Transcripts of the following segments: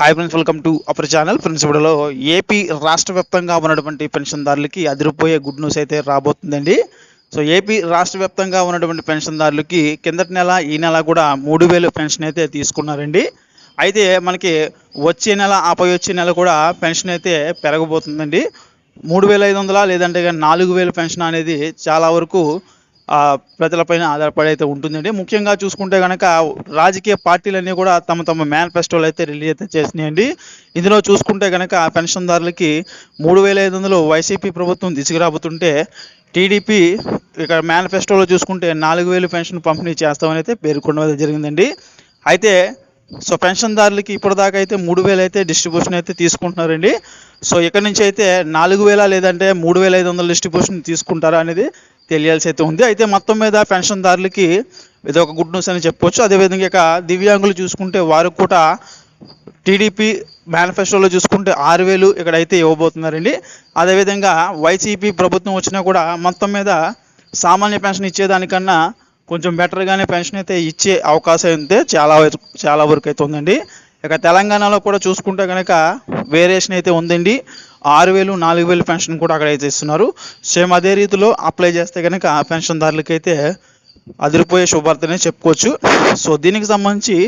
Hi friends welcome to our channel friends ఇప్పుడులో AP రాష్ట్ర వ్యాప్తంగా ఉన్నటువంటి పెన్షన్దారులకి అదిరిపోయే గుడ్ న్యూస్ అయితే రాబోతుందండి. సో ఏపీ రాష్ట్ర వ్యాప్తంగా ఉన్నటువంటి పెన్షన్దారులకి కిందటి నెల ఈ నెల కూడా మూడు వేలు పెన్షన్ అయితే తీసుకున్నారండి. అయితే మనకి వచ్చే నెల ఆపై వచ్చే నెల కూడా పెన్షన్ అయితే పెరగబోతుందండి. మూడు వేల ఐదు వందల లేదంటే నాలుగు వేల పెన్షన్ అనేది చాలా వరకు ప్రజలపైన ఆధారపడి అయితే ఉంటుందండి. ముఖ్యంగా చూసుకుంటే కనుక రాజకీయ పార్టీలన్నీ కూడా తమ తమ మేనిఫెస్టోలు అయితే రిలీజ్ అయితే చేసినాయండి. ఇందులో చూసుకుంటే కనుక పెన్షన్దారులకి మూడు వేల ఐదు వందలు వైసీపీ ప్రభుత్వం తీసుకురాబోతుంటే టీడీపీ ఇక్కడ మేనిఫెస్టోలో చూసుకుంటే నాలుగు వేలు పెన్షన్ పంపిణీ చేస్తామని అయితే పేర్కొనడం జరిగిందండి. అయితే సో పెన్షన్దారులకి ఇప్పటిదాకా అయితే మూడు వేలు అయితే డిస్ట్రిబ్యూషన్ అయితే తీసుకుంటున్నారండి. సో ఇక్కడ నుంచి అయితే నాలుగు వేల లేదంటే మూడు వేల ఐదు వందల డిస్ట్రిబ్యూషన్ తీసుకుంటారా అనేది తెలియాల్సి అయితే ఉంది. అయితే మొత్తం మీద పెన్షన్దారులకి ఇది ఒక గుడ్ న్యూస్ అని చెప్పొచ్చు. అదేవిధంగా ఇక దివ్యాంగులు చూసుకుంటే వారు కూడా టీడీపీ మేనిఫెస్టోలో చూసుకుంటే ఆరు వేలు ఇక్కడైతే ఇవ్వబోతున్నారండి. అదేవిధంగా వైసీపీ ప్రభుత్వం వచ్చినా కూడా మొత్తం మీద సామాన్య పెన్షన్ ఇచ్చేదానికన్నా కొంచెం బెటర్గానే పెన్షన్ అయితే ఇచ్చే అవకాశం అయితే చాలా చాలా వరకు అయితే ఉందండి. ఇక తెలంగాణలో కూడా చూసుకుంటే కనుక వేరియేషన్ అయితే ఉందండి. ఆరు వేలు నాలుగు వేలు పెన్షన్ కూడా అక్కడ అయితే ఇస్తున్నారు. సేమ్ అదే రీతిలో అప్లై చేస్తే కనుక ఆ పెన్షన్దారులకైతే అదిరిపోయే శుభార్తనే చెప్పుకోవచ్చు. సో దీనికి సంబంధించి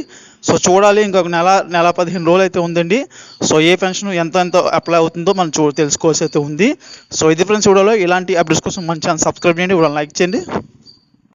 సో చూడాలి. ఇంకొక నెల నెల పదిహేను రోజులు అయితే ఉందండి. సో ఏ పెన్షన్ ఎంత ఎంత అప్లై అవుతుందో మనం చూ తెలుసుకోవాల్సి అయితే ఉంది. సో ఇది ఫ్రెండ్స్ చూడాలో ఇలాంటి అప్డేట్స్ కోసం మంచి ఛానల్ సబ్స్క్రైబ్ చేయండి. ఇప్పుడు లైక్ చేయండి.